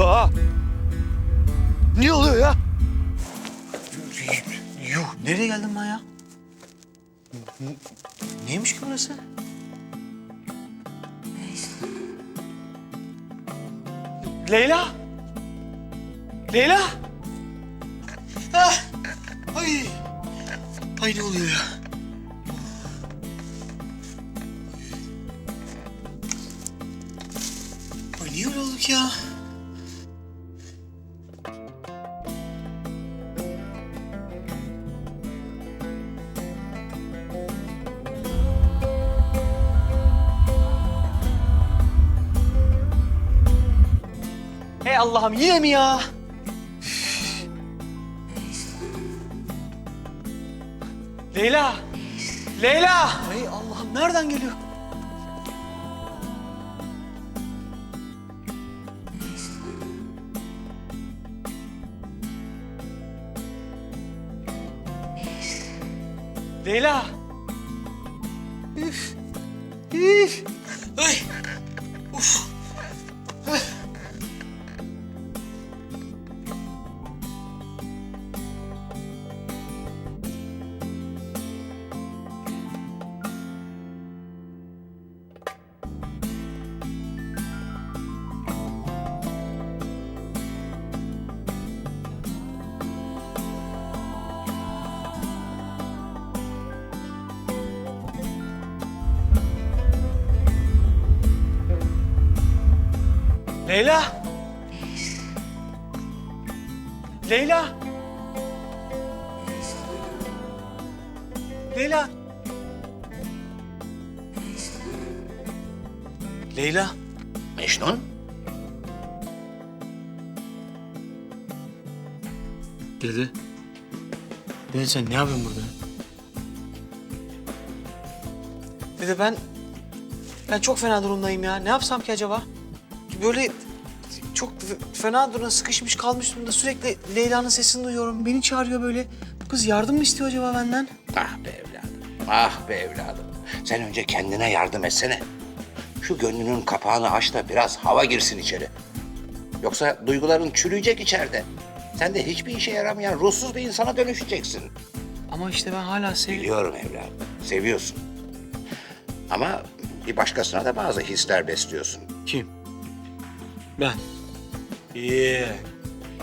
Aa! Ne oluyor ya? Yuh nereye geldim ben ya? Neymiş ki burası? Leyla! Leyla! Ah! Ay! Ay ne oluyor ya? Ay niye öyle olduk ya? Hey Allah'ım yine mi ya? Leyla! Leyla! Ay Allah'ım nereden geliyor? Leyla! Üf! Üf! Ay! Uf! Leyla! Leyla! Leyla! Leyla. Mecnun? Dede. Dede sen ne yapıyorsun burada? Dede ben... Ben çok fena durumdayım ya. Ne yapsam ki acaba? Böyle çok fena durumda sıkışmış kalmış durumda sürekli Leyla'nın sesini duyuyorum. Beni çağırıyor böyle. Bu kız yardım mı istiyor acaba benden? Ah be evladım, ah be evladım. Sen önce kendine yardım etsene. Şu gönlünün kapağını aç da biraz hava girsin içeri. Yoksa duyguların çürüyecek içeride. Sen de hiçbir işe yaramayan ruhsuz bir insana dönüşeceksin. Ama işte ben hala seviyorum. Biliyorum evladım, seviyorsun. Ama bir başkasına da bazı hisler besliyorsun. Kim? Ben. İyi.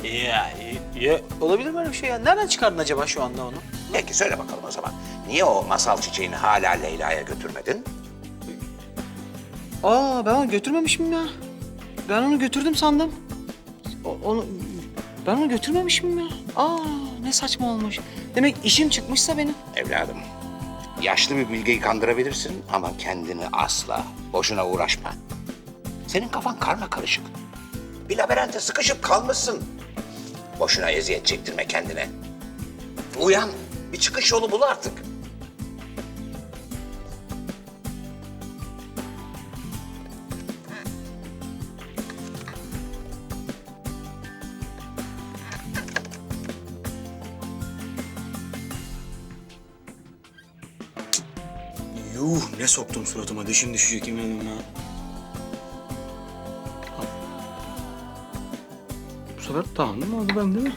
İyi, iyi, iyi. Olabilir mi böyle bir şey ya? Nereden çıkardın acaba şu anda onu? Peki söyle bakalım o zaman. Niye o masal çiçeğini hala Leyla'ya götürmedin? Aa ben onu götürmemişim ya. Ben onu götürdüm sandım. O- onu ben onu götürmemişim ya. Aa ne saçma olmuş. Demek işim çıkmışsa benim. Evladım, yaşlı bir bilgeyi kandırabilirsin ama kendini asla, boşuna uğraşma. Senin kafan karma karışık. Bir labirente sıkışıp kalmışsın. Boşuna eziyet çektirme kendine. Uyan, bir çıkış yolu bul artık. Yuh ne soktum suratıma dişim düşecek yemin ederim. Sefer mi? Oldu ben değil mi?